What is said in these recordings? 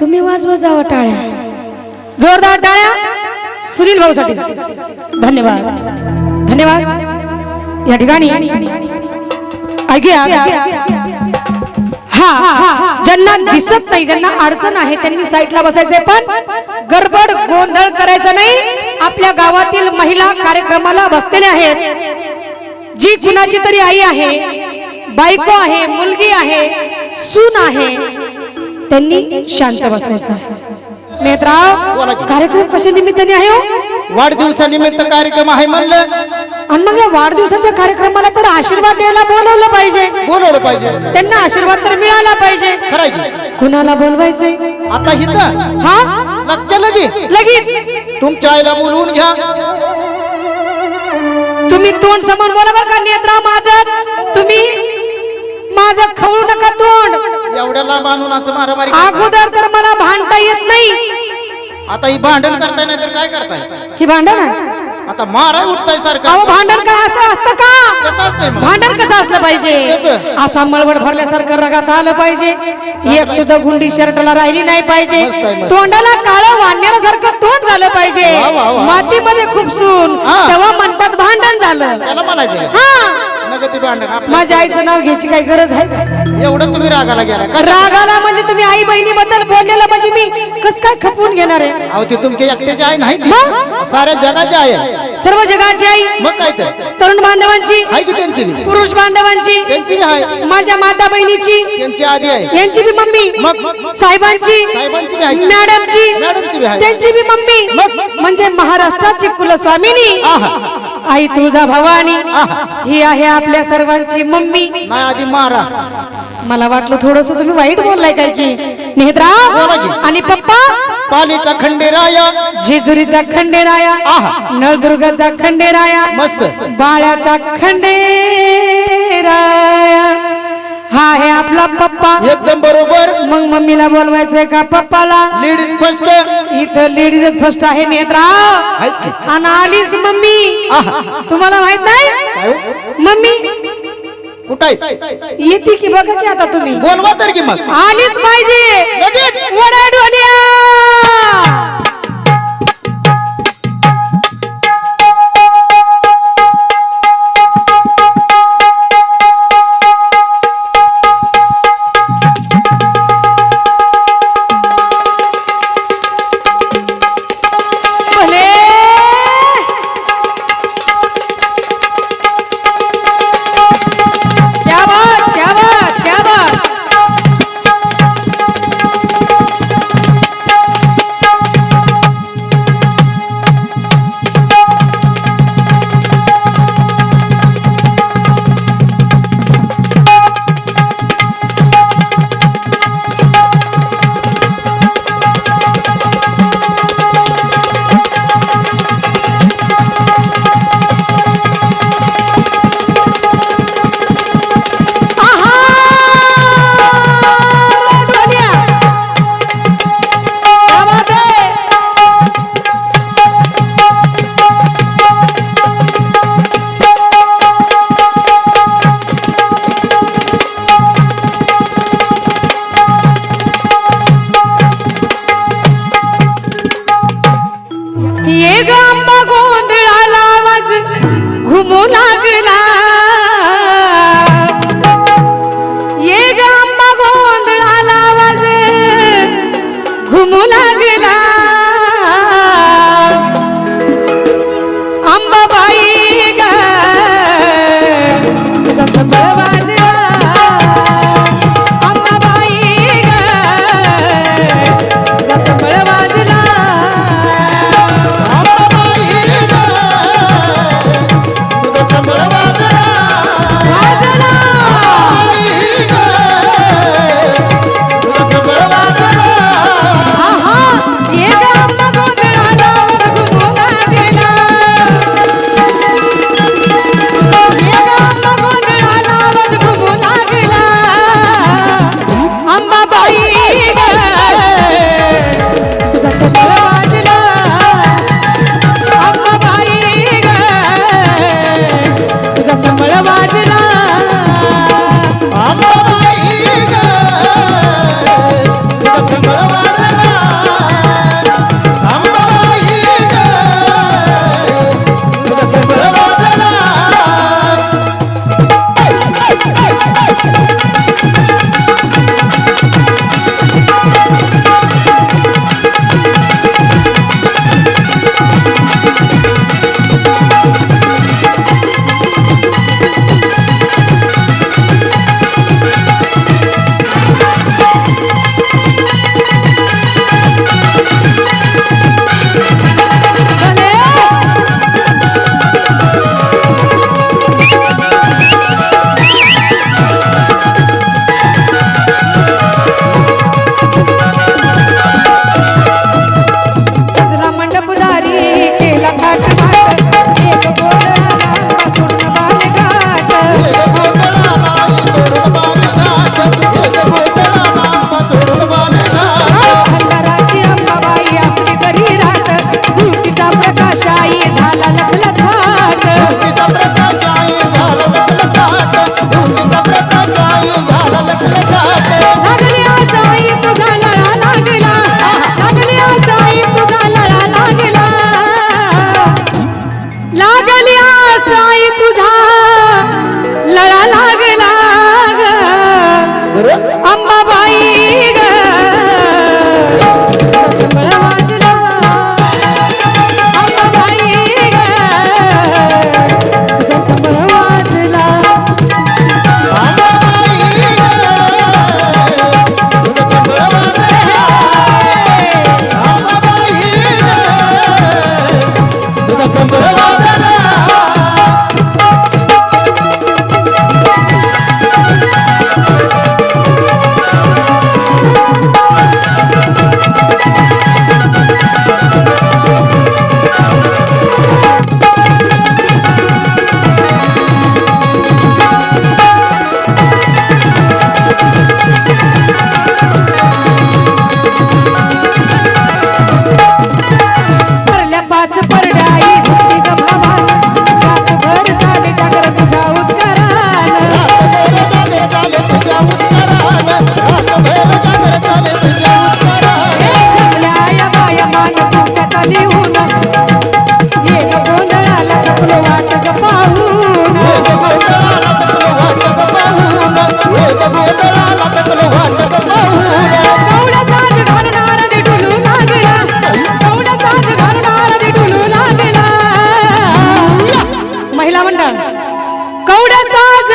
तुम्ही वाजवा जावा टाळ्या. जोरदार टाळ्या. सुनील भाऊसाठी. धन्यवाद. धन्यवाद. या ठिकाणी ऐकूया. हा ज्यांना दिसत नाही ज्यांना अडचण आहे त्यांनी साईडला बसायचंय. पण गडबड गोंधळ करायचा नाही. आपल्या गावातील महिला कार्यक्रमाला बसलेल्या आहेत. जी कुणाची तरी आई आहे बायको आहे मुलगी आहे सून आहे. त्यांनी शांत बसायचं. की. कार्यक्रम कशा निमित्ताने आहे हो? वाढदिवसानिमित्त कार्यक्रम आहे म्हणलं. आणि मग या वाढदिवसाच्या कार्यक्रमाला तर आशीर्वाद द्यायला बोलवलं पाहिजे. बोलवलं पाहिजे. त्यांना आशीर्वाद तर मिळाला पाहिजे. खराय की? कुणाला बोलवायचंय? आता हिथं हा? लक्ष लगे? लगेच. तुमच्या आईला बोलवून घ्या. तुम्ही तोंड समोर बोला बरं का नेत्रा माझं. तुम्ही माझं खवळू नका तोंड. एवढ्या लांब आणून असं मारामारी. अगोदर तर मला भांडता येत नाही. आता ही भांडण करताय नाही तर काय करताय? ही भांडण आहे. आता मारा उठताय सारखं. भांडण काय असं असतं का? भांडण कसं असलं पाहिजे? असा मळवड भरल्यासारखं रगात आलं पाहिजे. एक सुद्धा गुंडी शर्टला राहिली नाही पाहिजे. तोंडाला काळं वाढण्यासारखं तोंड झालं पाहिजे. मातीमध्ये खूप सून. तेव्हा म्हणतात भांडण माझ्या आईचं नाव घ्यायची काही गरज आहे? एवढं तुम्ही रागाला गेला रागाला म्हणजे तुम्ही आई बहिणी बद्दल बोललेलं म्हणजे मी कस काय खपवून घेणार आहे? अहो ते तुमच्या एकट्याची आई नाही? साऱ्या जगाची आई सर्व जगाची आई? मग काय तर तरुण बांधवांची? पुरुष बांधवांची? माझ्या माता बहिणीची? त्यांची आधी आहे. यांची बी मम्मी? मग? साहेबांची. मॅडमची. त्यांची बी मम्मी? म्हणजे महाराष्ट्राची कुलस्वामिनी? आहा. आई तुळजा भवानी. ही आहे आपल्या सर्वांची मम्मी. नाही आधी मारा. मला वाटलं थोडस तुम्ही वाईट बोललाय काय की. बोला की. आणि पप्पा? पालीचा खंडेराया. जेजुरीचा खंडेराया. आहा. नळदुर्गाचा खंडेराया. मस्त. बाळ्याचा खंडेराया. हा आहे आपला पप्पा. एकदम बरोबर. मग मम्मीला बोलवायचंय का पप्पाला? लेडीज फर्स्ट इथं लेडीज फर्स्ट आहे नेत्रा? आणि आलीच मम्मी. तुम्हाला माहीत नाही? हो? मम्मी. कुठं येते की बघा की आता तुम्ही. बोलवा तर की मग. आलीच पाहिजे. लगेच. तुझा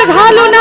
घालून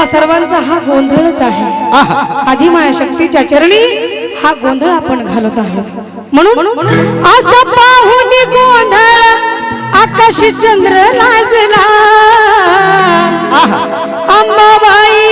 सर्वांचा हा गोंधळच आहे. आहा. आदिमाया शक्तीच्या चरणी हा गोंधळ आपण घालत आहोत. म्हणून असं पाहून गोंधळ आकाशी चंद्र लाजला. आहा. अंबाबाई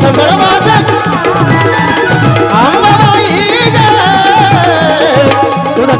सांभाळ माझ अंबाबाई तुझा